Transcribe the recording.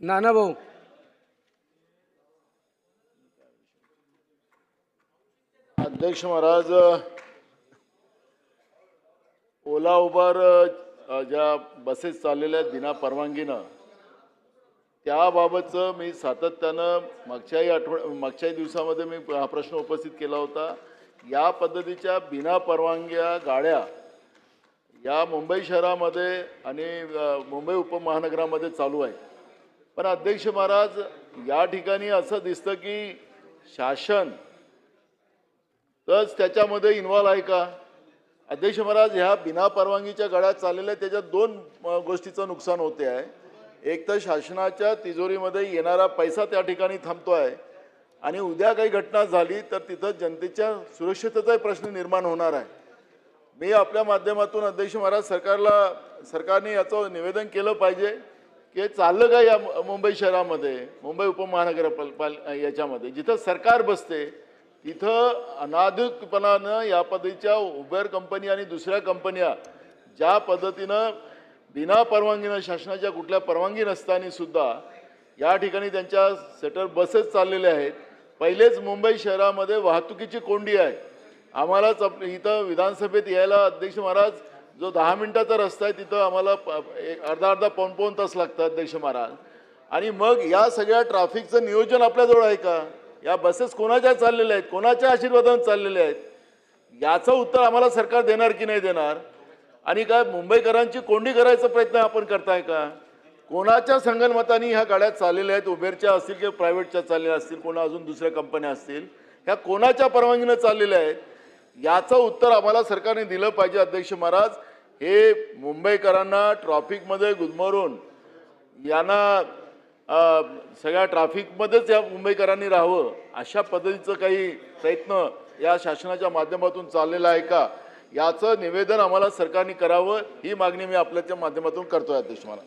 नाना भाऊ. अध्यक्ष महाराज ओला उबर ज्या बसेस चाललेल्या आहेत बिना परवानगीनं त्याबाबतचं मी सातत्यानं मागच्याही आठवड मागच्याही दिवसामध्ये मी हा प्रश्न उपस्थित केला होता. या पद्धतीच्या बिना परवानग्या गाड्या या मुंबई शहरामध्ये आणि मुंबई उपमहानगरामध्ये चालू आहे पण अध्यक्ष महाराज या ठिकाणी असं दिसतं की शासन तरच त्याच्यामध्ये इन्व्हॉल्व आहे का? अध्यक्ष महाराज ह्या बिना परवानगीच्या गळ्यात चाललेल्या त्याच्यात दोन गोष्टीचं नुकसान होते आहे. एक तर शासनाच्या तिजोरीमध्ये येणारा पैसा त्या ठिकाणी थांबतो आहे आणि उद्या काही घटना झाली तर तिथं जनतेच्या सुरक्षिततेचाही प्रश्न निर्माण होणार आहे. मी आपल्या माध्यमातून अध्यक्ष महाराज सरकारला सरकारने याचं निवेदन केलं पाहिजे. की चाललं का या मुंबई शहरामध्ये? मुंबई उपमहानगरपाल याच्यामध्ये. जिथं सरकार बसते तिथं अनाधिकपणानं या पद्धतीच्या उबेर कंपनी आणि दुसऱ्या कंपन्या ज्या पद्धतीनं बिना परवानगीनं शासनाच्या कुठल्या परवानगी नसताना सुद्धा या ठिकाणी त्यांच्या सेटर बसेस चाललेल्या आहेत. पहिलेच मुंबई शहरामध्ये वाहतुकीची कोंडी आहे. आम्हालाच आप इथं विधानसभेत यायला अध्यक्ष महाराज जो दहा मिनिटाचा रस्ता आहे तिथं आम्हाला प- एक अर्धा अर्धा पाऊन पाऊन तास लागतं अध्यक्ष महाराज. आणि मग या सगळ्या ट्रॅफिकचं नियोजन आपल्याजवळ आहे का? या बसेस कोणाच्या चाललेल्या आहेत? कोणाच्या आशीर्वादाने चाललेल्या आहेत? याचं उत्तर आम्हाला सरकार देणार की नाही देणार? आणि काय मुंबईकरांची कोंडी करायचा प्रयत्न आपण करताय का? कोणाच्या संगणमताने ह्या गाड्या चाललेल्या आहेत? उबेरच्या असतील किंवा प्रायव्हेटच्या चाललेल्या असतील? कोणा अजून दुसऱ्या कंपन्या असतील? ह्या कोणाच्या परवानगीनं चाललेल्या आहेत? याचं उत्तर आम्हाला सरकारने दिलं पाहिजे अध्यक्ष महाराज. हे मुंबईकरांना ट्रॉफिकमध्ये गुदमरून यांना सगळ्या ट्रॅफिकमध्येच या मुंबईकरांनी राहावं अशा पद्धतीचं काही प्रयत्न या शासनाच्या माध्यमातून चाललेला आहे का? याचं निवेदन आम्हाला सरकारने करावं ही मागणी मी आपल्याच्या माध्यमातून करतोय अध्यक्ष मला